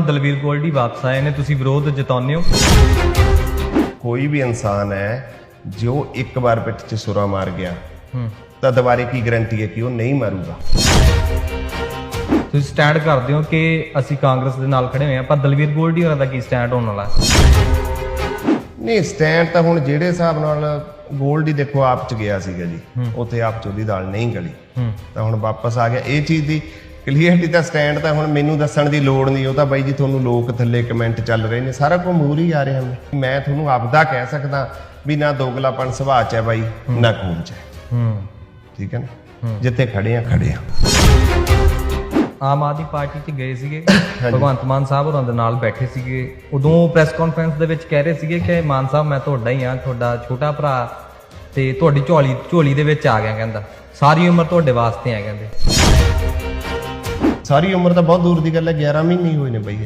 ਦਲਵੀਰ ਗੋਲਡੀ ਵਾਪਸ ਆਏ ਨੇ ਤੁਸੀਂ ਵਿਰੋਧ ਜਤਾਉਂਦੇ ਹੋ? ਕੋਈ ਵੀ ਇਨਸਾਨ ਹੈ ਜੋ ਇੱਕ ਵਾਰ ਪਿੱਠ 'ਚ ਸੁਰਾ ਮਾਰ ਗਿਆ ਹੂੰ। ਤਾਂ ਦੁਬਾਰੇ ਕੀ ਗਾਰੰਟੀ ਹੈ ਕਿ ਉਹ ਨਹੀਂ ਮਾਰੂਗਾ? ਤੁਸੀਂ ਸਟੈਂਡ ਕਰਦੇ ਹੋ ਕਿ ਅਸੀਂ ਕਾਂਗਰਸ ਦੇ ਨਾਲ ਖੜੇ ਹੋਏ ਹਾਂ ਪਰ ਦਲਵੀਰ ਗੋਲਡੀ ਹੋਰਾਂ ਦਾ ਕੀ ਸਟੈਂਡ ਹੋਣ ਵਾਲਾ? ਨਹੀਂ ਸਟੈਂਡ ਤਾਂ ਹੁਣ ਜਿਹੜੇ ਹਿਸਾਬ ਨਾਲ ਗੋਲਡ ਦੇਖੋ ਆਪ ਚ ਗਿਆ ਸੀਗਾ ਜੀ ਉੱਥੇ ਆਪ ਚ ਉਹਦੀ ਦਾਲ ਨਹੀਂ ਗਲੀ। ਤਾਂ ਹੁਣ ਵਾਪਸ ਆ ਗਿਆ ਇਹ ਚੀਜ਼ ਦੀ ਕਲੀਅਰਟੀ ਤਾਂ ਸਟੈਂਡ ਤਾਂ ਹੁਣ ਮੈਨੂੰ ਦੱਸਣ ਦੀ ਲੋੜ ਨਹੀਂ ਉਹ ਤਾਂ ਬਾਈ ਜੀ ਤੁਹਾਨੂੰ ਲੋਕ ਥੱਲੇ ਕਮੈਂਟ ਚੱਲ ਰਹੇ ਨੇ ਸਾਰਾ ਕੁਝ ਮੂਰ ਹੀ ਆ ਰਿਹਾ ਮੈਂ ਮੈਂ ਤੁਹਾਨੂੰ ਆਪਦਾ ਕਹਿ ਸਕਦਾ ਵੀ ਨਾ ਦੋਗਲਾਪਨ ਸੁਭਾਅ ਚ ਹੈ ਬਾਈ ਨਾ ਖੂਨ ਚ ਹੈ। ਹੂੰ। ਠੀਕ ਹੈ ਨਾ? ਜਿੱਥੇ ਖੜੇ ਆ ਖੜੇ ਆ। ਆਮ ਆਦਮੀ ਪਾਰਟੀ 'ਚ ਗਏ ਸੀਗੇ ਭਗਵੰਤ ਮਾਨ ਸਾਹਿਬ ਹੋਰਾਂ ਦੇ ਨਾਲ ਬੈਠੇ ਸੀਗੇ। ਉਦੋਂ ਪ੍ਰੈਸ ਕਾਨਫਰੰਸ ਦੇ ਵਿੱਚ ਕਹਿ ਰਹੇ ਸੀਗੇ ਕਿ ਮਾਨ ਸਾਹਿਬ ਮੈਂ ਤੁਹਾਡਾ ਹੀ ਆ ਤੁਹਾਡਾ ਛੋਟਾ ਭਰਾ ਤੇ ਤੁਹਾਡੀ ਝੋਲੀ ਝੋਲੀ ਦੇ ਵਿੱਚ ਆ ਗਿਆ ਕਹਿੰਦਾ। ਸਾਰੀ ਉਮਰ ਤੁਹਾਡੇ ਵਾਸਤੇ ਆ ਕਹਿੰਦੇ। ਸਾਰੀ ਉਮਰ ਤਾਂ ਬਹੁਤ ਦੂਰ ਦੀ ਗੱਲ ਹੈ 11 ਮਹੀਨੇ ਹੀ ਹੋਏ ਨੇ ਬਾਈ।